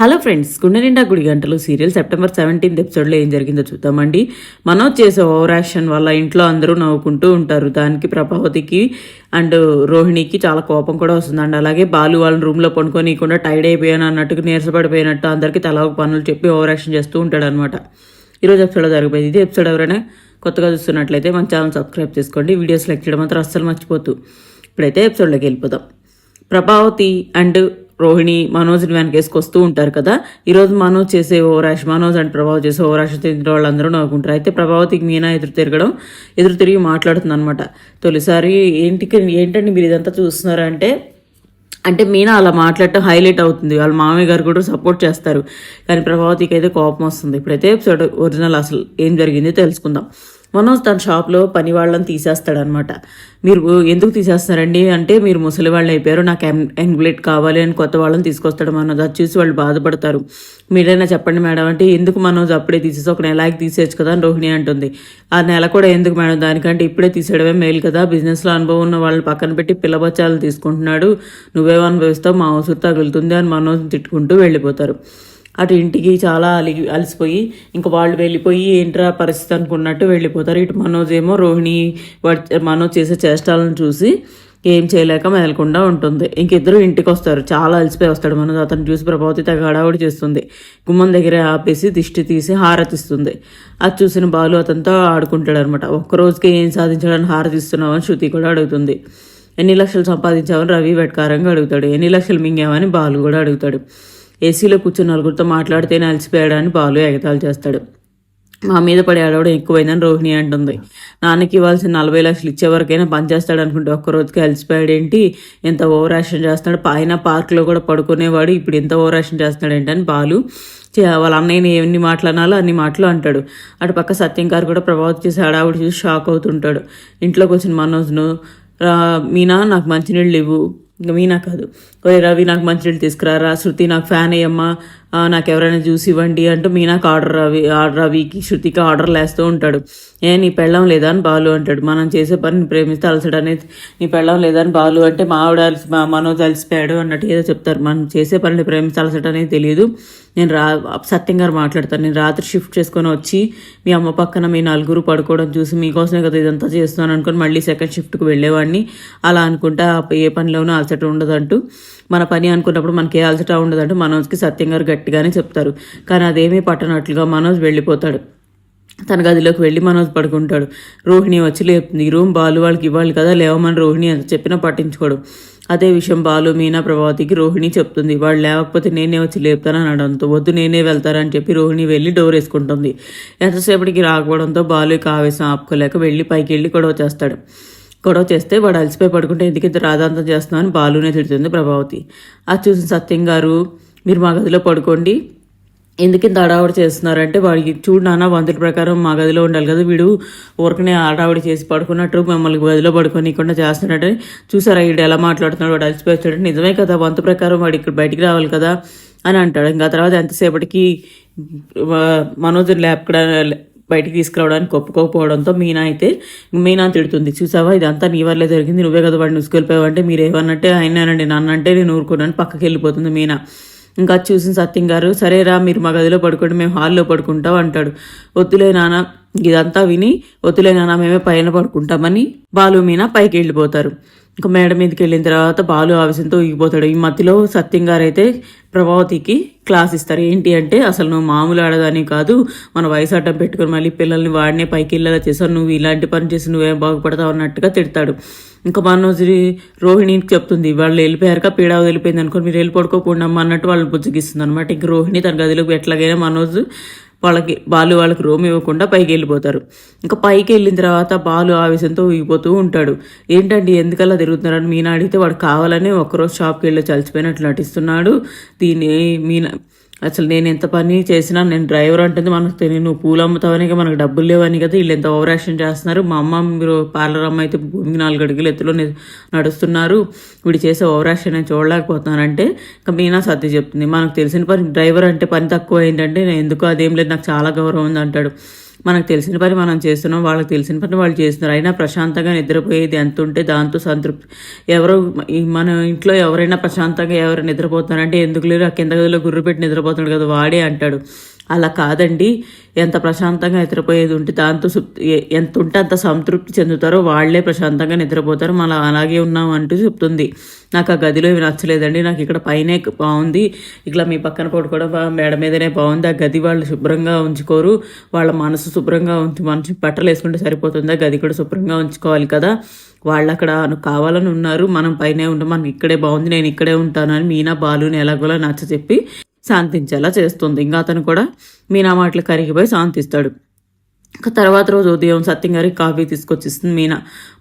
Hello friends గుండె నిండా గుడి గంటలు సీరియల్ సెప్టెంబర్ సెవెంటీన్త్ ఎపిసోడ్లో ఏం జరిగిందో చూద్దామండి. మనోజ్ చేసే ఓవర్ యాక్షన్ వల్ల ఇంట్లో అందరూ నవ్వుకుంటూ ఉంటారు. దానికి ప్రభావతికి అండ్ రోహిణికి చాలా కోపం కూడా వస్తుందండి. అలాగే బాలు వాళ్ళని రూమ్లో పండుకోనీయకుండా టైర్డ్ అయిపోయాను అన్నట్టుగా నీరసపడిపోయినట్టు అందరికీ తలా పనులు చెప్పి ఓవర్ యాక్షన్ చేస్తూ ఉంటాడు అనమాట ఈరోజు ఎపిసోడ్లో జరిగిపోయింది ఇది. ఎపిసోడ్ ఎవరైనా కొత్తగా చూస్తున్నట్లయితే మన ఛానల్ సబ్స్క్రైబ్ చేసుకోండి. వీడియోస్ లైక్ చేయడం మాత్రం అస్సలు మర్చిపోతూ ఇప్పుడైతే ఎపిసోడ్లోకి వెళ్ళిపోదాం. ప్రభావతి అండ్ రోహిణి మనోజ్ వెనకేసుకొస్తూ ఉంటారు కదా. ఈరోజు మనోజ్ చేసే ఓవరాష్ మనోజ్ అండ్ ప్రభావం చేసే ఓవరాష్ తిరిగిన వాళ్ళందరూ నవ్వుకుంటారు. అయితే ప్రభావతికి మీనా ఎదురు తిరగడం ఎదురు తిరిగి మాట్లాడుతుంది అనమాట తొలిసారి ఏంటికి ఏంటండి మీరు ఇదంతా చూస్తున్నారంటే అంటే మీనా అలా మాట్లాడటం హైలైట్ అవుతుంది. వాళ్ళ మామయ్య గారు కూడా సపోర్ట్ చేస్తారు. కానీ ప్రభావతికి అయితే కోపం వస్తుంది. ఇప్పుడైతే ఎపిసోడ్ ఒరిజినల్ అసలు ఏం జరిగింది తెలుసుకుందాం. మనోజ్ తన షాప్లో పని వాళ్ళని తీసేస్తాడనమాట. మీరు ఎందుకు తీసేస్తారండి అంటే మీరు ముసలి వాళ్ళు అయిపోయారు నాకు ఎంగ్లెట్ కావాలి అని కొత్త వాళ్ళని తీసుకొస్తాడు మనోజ్ అది చూసి వాళ్ళు బాధపడతారు. మీరైనా చెప్పండి మేడం అంటే ఎందుకు మనోజ్ అప్పుడే తీసేసి ఒక నెలకి తీసేయచ్చు కదా అని రోహిణి అంటుంది. ఆ నెల కూడా ఎందుకు మేడం? దానికంటే ఇప్పుడే తీసేయడమే మేలు కదా. బిజినెస్లో అనుభవం ఉన్న వాళ్ళని పక్కన పెట్టి పిల్లబచ్చాలు తీసుకుంటున్నాడు. నువ్వే అనుభవిస్తావు మా అవసరం తగులుతుంది అని మనోజ్ తిట్టుకుంటూ వెళ్ళిపోతారు. అటు ఇంటికి చాలా అలి అలసిపోయి ఇంకా వాళ్ళు వెళ్ళిపోయి ఏంట్రా పరిస్థితి అనుకున్నట్టు వెళ్ళిపోతారు. ఇటు మనోజ్ ఏమో రోహిణి వాడి మనోజ్ చేసే చేష్టాలను చూసి ఏం చేయలేక మెదలకుండా ఉంటుంది. ఇంకిద్దరు ఇంటికి వస్తారు చాలా అలసిపోయి వస్తాడు మనోజ్. అతను చూసి ప్రభావతి తెగ హడావుడి చేస్తుంది. గుమ్మం దగ్గర ఆపేసి దిష్టి తీసి హారతిస్తుంది. అది చూసిన బాలు అతనితో ఆడుకుంటాడు అనమాట ఒక్కరోజుకి ఏం సాధించడానికి హారతిస్తున్నావు అని శృతి కూడా అడుగుతుంది. ఎన్ని లక్షలు సంపాదించామని రవి వెట్కారంగా అడుగుతాడు. ఎన్ని లక్షలు మింగామని బాలు కూడా అడుగుతాడు. ఏసీలో కూర్చొని నలుగురితో మాట్లాడితేనే అలసిపోయాడని బాలు ఎగతాలు చేస్తాడు. మా మీద పడి ఆడవడం ఎక్కువైందని రోహిణి అంటుంది. నాన్నకి ఇవ్వాల్సిన నలభై లక్షలు ఇచ్చేవరకైనా పనిచేస్తాడు అనుకుంటే ఒక్క రోజుకి అలసిపోయాడు ఏంటి ఎంత ఓవర్ యాక్షన్ చేస్తున్నాడు? పైన పార్క్లో కూడా పడుకునేవాడు ఇప్పుడు ఎంత ఓవర్ యాక్షన్ చేస్తున్నాడు ఏంటని బాలు చే- వాళ్ళ అన్నయ్యని ఎన్ని మాట్లాడాలో అన్ని మాటలు అంటాడు. అటు పక్క సత్యం గారు కూడా ప్రభావితం చేసి హడావుడి చూసి షాక్ అవుతుంటాడు. ఇంట్లోకి వచ్చిన మనోజ్ను మీనా నాకు మంచినీళ్ళు ఇవ్వు. ఇంకా మీనా కాదు. ఒరే రవి నాకు మంచినీళ్ళు తీసుకురారా? శృతి నాకు ఫ్యాన్ అయ్యమ్మా నాకు ఎవరైనా జ్యూస్ ఇవ్వండి అంటూ మీనాకు ఆర్డర్ రవి రవికి శృతికి ఆర్డర్లు వేస్తూ ఉంటాడు. ఏ నీ పెళ్ళం లేదా అని బాలు అంటాడు. మనం చేసే పనిని ప్రేమిస్తే అలసడు అనేది నీ పెళ్ళం లేదా అని బాలు అంటే మా ఆవిడ అలసి మా మనోజ్ అలసిపోయాడు అన్నట్టు ఏదో చెప్తారు. మనం చేసే పనిని ప్రేమిస్తే అలసట అనేది తెలియదు. నేను రా సత్యం గారు మాట్లాడతాను నేను రాత్రి షిఫ్ట్ చేసుకొని వచ్చి మీ అమ్మ పక్కన మీ నలుగురు పడుకోవడం చూసి మీకోసమే కదా ఇదంతా చేస్తున్నాను అనుకుని మళ్ళీ సెకండ్ షిఫ్ట్కి వెళ్ళేవాడిని. అలా అనుకుంటా ఏ పనిలోనూ అలసట ఉండదంటూ మన పని అనుకున్నప్పుడు మనకి ఏ అలసట ఉండదంటూ మనోజ్కి సత్యం గారు గట్టిగానే చెప్తారు. కానీ అదేమీ పట్టనట్లుగా మనోజ్ వెళ్ళిపోతాడు. తన గదిలోకి వెళ్ళి మనోజ్ పడుకుంటాడు. రోహిణి వచ్చి లేపుతుంది. ఈ రూమ్ బాలు వాళ్ళకి ఇవ్వాలి కదా లేవమని రోహిణి ఎంత చెప్పినా పట్టించుకోడు. అదే విషయం బాలు మీనా ప్రభావతికి రోహిణి చెప్తుంది. వాళ్ళు లేకపోతే నేనే వచ్చి లేపుతానని అనడంతో వద్దు నేనే వెళ్తానని చెప్పి రోహిణి వెళ్ళి డోర్ వేసుకుంటుంది. ఎంతసేపటికి రాకపోవడంతో బాలు ఆవేశం ఆపుకోలేక వెళ్ళి పైకి వెళ్ళి గొడవ చేస్తాడు. గొడవ చేస్తే వాడు అలసిపోయి పడుకుంటే ఎందుకు ఇంత రాధాంతం చేస్తున్నావు అని బాలునే తిడుతుంది ప్రభావతి. అది చూసిన సత్యం గారు మీరు మా గదిలో పడుకోండి. ఎందుకు ఇంత హడావుడి చేస్తున్నారంటే వాడికి చూడు నాన్న వంతుల ప్రకారం మా గదిలో ఉండాలి కదా వీడు ఊరికనే హడావుడి చేసి పడుకున్నట్టు మమ్మల్ని గదిలో పడుకోనికుండా చేస్తున్నాడని చూసారా వీడు ఎలా మాట్లాడుతున్నాడు వాడు అలసిపోయాడు నిజమే కదా వంతు ప్రకారం వాడు ఇక్కడ బయటికి రావాలి కదా అని అంటాడు. ఇంకా తర్వాత ఎంతసేపటికి మనోజ్ ల్యాబ్ బయటికి తీసుకురావడానికి ఒప్పుకోకపోవడంతో మీనా అయితే మీనా తిడుతుంది. చూసావా? ఇదంతా నీ వల్లే జరిగింది. నువ్వే కదా వాడిని ఉసుకెళ్ళిపోయావంటే మీరు ఏమన్నట్టే ఆయనండి నన్నంటే అంటే నేను ఊరుకున్నాను పక్కకి వెళ్ళిపోతుంది మీనా. ఇంకా అది చూసిన సత్యం గారు సరేరా మీరు మా గదిలో పడుకోండి మేము హాల్లో పడుకుంటాం అంటాడు. వద్దులే నాన్న ఇదంతా విని వద్దులే నాన్న మేమే పైన పడుకుంటామని బాలు మీనా పైకి వెళ్ళిపోతారు. ఇంకా మేడ మీదకి వెళ్ళిన తర్వాత బాలు ఆవేశంతో ఊగిపోతాడు ఈ మధ్యలో సత్యం గారు అయితే ప్రభావతికి క్లాస్ ఇస్తారు. ఏంటి అంటే అసలు నువ్వు మామూలు ఆడదాని కాదు. మన వయసు అడ్డం పెట్టుకుని మళ్ళీ పిల్లల్ని వాడినే పైకి వెళ్ళేలా చేసావు. నువ్వు ఇలాంటి పని చేసి నువ్వేం బాగుపడతావు అన్నట్టుగా తిడతాడు. ఇంకా మనోజ్ రోహిణికి చెప్తుంది వాళ్ళు వెళ్ళిపోయారుగా పీడా వెళ్ళిపోయింది అనుకో మీరు వెళ్ళి పడుకోకుండా అన్నట్టు వాళ్ళని బుజ్జగిస్తుంది అనమాట ఇంక రోహిణి తన గదిలోకి ఎట్లాగైనా మనోజ్ వాళ్ళకి బాలు వాళ్ళకి రూమ్ ఇవ్వకుండా పైకి వెళ్ళిపోతారు. ఇంకా పైకి వెళ్ళిన తర్వాత బాలు ఆవేశంతో ఊగిపోతూ ఉంటాడు. ఏంటండి ఎందుకలా తిరుగుతున్నారని మీనా అడిగితే వాడు కావాలని ఒక్కరోజు షాప్కి వెళ్ళి చలిచిపోయినట్లు నటిస్తున్నాడు. దీన్ని మీనా అసలు నేను ఎంత పని చేసినా నేను డ్రైవర్ అంటుంది మనకు తెలియదు నువ్వు పూలు అమ్ముతావని మనకు డబ్బులు లేవని కదా వీళ్ళు ఎంత ఓవర్ యాక్షన్ చేస్తున్నారు. మా అమ్మ మీరు పార్లర్ అమ్మ అయితే భూమికి నాలుగు అడుగులు ఎత్తులో నడుస్తున్నారు. వీడు చేసే ఓవర్ యాక్షన్ నేను చూడలేకపోతున్నానంటే ఇంకా మీనా సత్య చెప్తుంది. మనకు తెలిసిన పని డ్రైవర్ అంటే పని తక్కువ ఏంటంటే నేను ఎందుకు అదేం లేదు నాకు చాలా గౌరవం ఉంది అంటాడు. మనకు తెలిసిన పని మనం చేస్తున్నాం వాళ్ళకి తెలిసిన పని వాళ్ళు చేస్తున్నారు. అయినా ప్రశాంతంగా నిద్రపోయేది ఎంత ఉంటే దాంతో సంతృప్తి. ఎవరు ఈ మన ఇంట్లో ఎవరైనా ప్రశాంతంగా ఎవరు నిద్రపోతున్నారంటే ఎందుకు లేరు? ఆ కింద గదిలో గుర్రు పెట్టి నిద్రపోతున్నాడు కదా వాడే అంటాడు. అలా కాదండి. ఎంత ప్రశాంతంగా నిద్రపోయేది ఉంటే దాంతో ఎంత ఉంటే అంత సంతృప్తి చెందుతారో వాళ్ళే ప్రశాంతంగా నిద్రపోతారు. మనం అలాగే ఉన్నాం అంటూ చెప్తుంది. నాకు ఆ గదిలో ఏమి నచ్చలేదండి. నాకు ఇక్కడ పైనే బాగుంది. ఇట్లా మీ పక్కన పడుకోవడం మెడ మేడ మీదనే బాగుంది. ఆ గది వాళ్ళు శుభ్రంగా ఉంచుకోరు. వాళ్ళ మనసు శుభ్రంగా ఉంచి మనసు బట్టలు వేసుకుంటే సరిపోతుంది. ఆ గది కూడా శుభ్రంగా ఉంచుకోవాలి కదా. వాళ్ళు అక్కడ కావాలని ఉన్నారు. మనం పైనే ఉంటాం మనకి ఇక్కడే బాగుంది. నేను ఇక్కడే ఉంటాను అని మీనా బాలుని ఎలాగోలా నచ్చ చెప్పి శాంతించేలా చేస్తుంది. ఇంకా అతను కూడా మీనా మాటలు కరిగిపోయి శాంతిస్తాడు. ఇంకా తర్వాత రోజు ఉదయం సత్యం గారికి కాఫీ తీసుకొచ్చిస్తుంది మీనా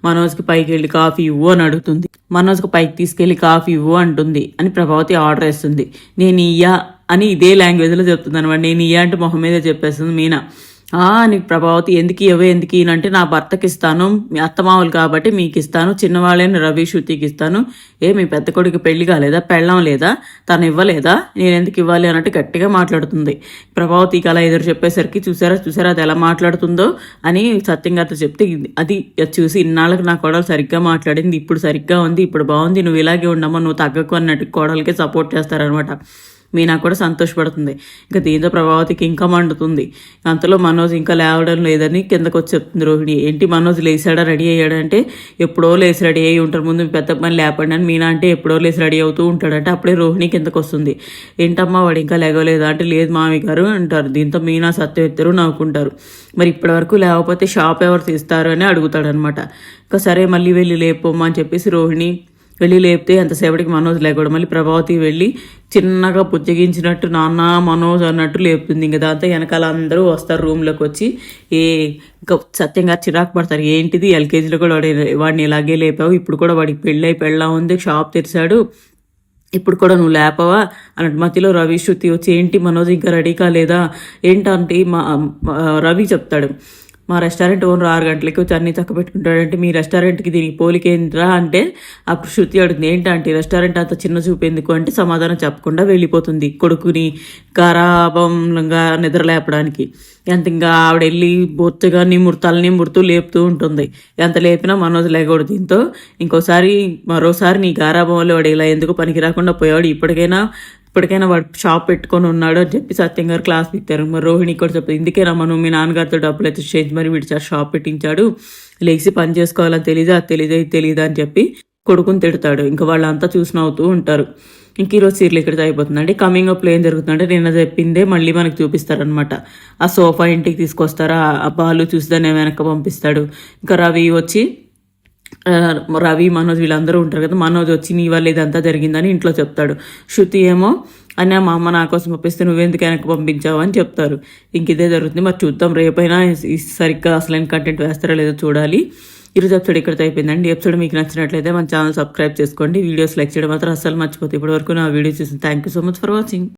మనోజ్కి పైకి వెళ్ళి కాఫీ ఇవ్వు అని అడుగుతుంది. మనోజ్కి పైకి తీసుకెళ్ళి కాఫీ ఇవ్వు అంటుంది అని ప్రభావతి ఆర్డర్ ఇస్తుంది నేను ఇయ్యా అని ఇదే లాంగ్వేజ్లో చెప్తుంది అనమాట నేను ఇయ్యా అంటే మొహం మీద చెప్పేస్తుంది మీనా. నీకు ప్రభావతి ఎందుకు ఇవ్వే ఎందుకు అంటే నా భర్తకి ఇస్తాను మీ అత్తమావులు కాబట్టి మీకు ఇస్తాను చిన్నవాళ్ళైన రవి శృతికి ఇస్తాను ఏ మీ పెద్ద కొడుకు పెళ్ళి కాలేదా పెళ్ళం లేదా తను ఇవ్వలేదా నేను ఎందుకు ఇవ్వాలి అన్నట్టు గట్టిగా మాట్లాడుతుంది. ప్రభావతికి అలా ఎదురు చెప్పేసరికి చూసారా చూసారా అది ఎలా మాట్లాడుతుందో అని సత్యంగా చెప్తే అది చూసి ఇన్నాళ్ళకి నా కోడలు సరిగ్గా మాట్లాడింది ఇప్పుడు సరిగ్గా ఉంది ఇప్పుడు బాగుంది నువ్వు ఇలాగే ఉండమ్మా నువ్వు తగ్గకు అన్నట్టు కోడలకే సపోర్ట్ చేస్తారనమాట మీనా కూడా సంతోషపడుతుంది. ఇంకా దీంతో ప్రభావతికి ఇంకా మండుతుంది. అంతలో మనోజ్ ఇంకా లేవడం లేదని కిందకు వచ్చి చెప్తుంది రోహిణి. ఏంటి మనోజ్ లేచాడా రెడీ అయ్యాడంటే ఎప్పుడో లేచి రెడీ అయ్యి ఉంటారు. ముందు మీ పెద్ద పని లేపండి అని మీనా అంటే ఎప్పుడో లేచి రెడీ అవుతూ ఉంటాడంటే అప్పుడే రోహిణి కిందకు వస్తుంది ఏంటమ్మా వాడు ఇంకా లేగలేదా అంటే లేదు మామి గారు అంటారు. దీంతో మీనా సత్యం ఇద్దరు నవ్వుకుంటారు. మరి ఇప్పటివరకు లేకపోతే షాప్ ఎవరు తీస్తారు అని అడుగుతాడనమాట. ఇంకా సరే మళ్ళీ వెళ్ళి లేపోమ్మా అని చెప్పేసి రోహిణి వెళ్ళి లేపితే ఎంతసేపటికి మనోజ్ లేకూడదు మళ్ళీ ప్రభావతి వెళ్ళి చిన్నగా పుచ్చగించినట్టు నాన్న మనోజ్ అన్నట్టు లేపుతుంది. ఇంకా దాంతో వెనకాల అందరూ వస్తారు రూమ్లోకి వచ్చి. ఏ ఇంకా సత్యంగా చిరాకు పడతారు. ఏంటిది? ఎల్కేజీలో కూడా వాడి వాడిని ఇలాగే లేపావు? ఇప్పుడు కూడా వాడికి పెళ్ళై పెళ్ళా ఉంది. షాప్ తెరిచాడు. ఇప్పుడు కూడా నువ్వు లేపవా? అన్నట్టు మధ్యలో రవి శృతి వచ్చి ఏంటి మనోజ్ ఇంకా రెడీ కాలేదా? ఏంటంటే మా- రవి చెప్తాడు. మా రెస్టారెంట్ ఓనర్ ఆరు గంటలకి వచ్చి అన్ని చక్క పెట్టుకుంటాడంటే మీ రెస్టారెంట్కి దీనికి పోలికేంద్రా అంటే అప్పుడు శృతి అడుగుతుంది ఏంటంటే రెస్టారెంట్ అంత చిన్న చూపేందుకు అంటే సమాధానం చెప్పకుండా వెళ్ళిపోతుంది కొడుకుని గారాభంగా నిద్ర లేపడానికి. ఎంత ఇంకా ఆవిడ వెళ్ళి బొత్తుగా నిమురు తల నిమురుతూ లేపుతూ ఉంటుంది. ఎంత లేపినా మనోజ్ లేకూడదు దీంతో. ఇంకోసారి మరోసారి నీ గారాభం వాడు ఇలా ఎందుకు పనికి రాకుండా పోయాడు ఇప్పటికైనా ఇప్పటికైనా వాడు షాప్ పెట్టుకొని ఉన్నాడు అని చెప్పి సత్యం గారు క్లాస్ పెట్టారు. మరి రోహిణి కూడా చెప్పారు ఇందుకేనా మనం మీ నాన్నగారితో డబ్బులు అయితే చేంజ్ మరి విడిచారు షాప్ పెట్టించాడు. లేచి పని చేసుకోవాలని తెలీదా? అది తెలీదా తెలీదా అని చెప్పి కొడుకుని తిడతాడు. ఇంకా వాళ్ళంతా చూసిన అవుతూ ఉంటారు. ఇంక ఈరోజు సీరియల్ ఇక్కడ అయిపోతుందండి. కమింగ్ అప్లో ఏం జరుగుతుందంటే నిన్న చెప్పిందే మళ్ళీ మనకు చూపిస్తారనమాట ఆ సోఫా ఇంటికి తీసుకొస్తారా? ఆ బాలు చూసి దాన్ని వెనక్కి పంపిస్తాడు. ఇంకా రవి వచ్చి రవి మనోజ్ వీళ్ళందరూ ఉంటారు కదా మనోజ్ వచ్చి నీ వల్ల ఇదంతా జరిగిందని ఇంట్లో చెప్తాడు. శృతి ఏమో అని మా అమ్మ నా కోసం పంపిస్తే నువ్వెందుకు వెనక్కి పంపించావు? అని చెప్తారు. ఇంక ఇదే జరుగుతుంది. మరి చూద్దాం రేపైనా సరిగ్గా అసలైన కంటెంట్ వేస్తారో లేదో చూడాలి. ఈరోజు ఎపిసోడ్ ఇక్కడితో అయిపోయిందండి. ఎపిసోడ్ మీకు నచ్చినట్లయితే మన ఛానల్ సబ్స్క్రైబ్ చేసుకోండి. వీడియోస్ లైక్ చేయడం మాత్రం అస్సలు మర్చిపోతే ఇప్పటివరకు నా వీడియో చూసి thank you so much for watching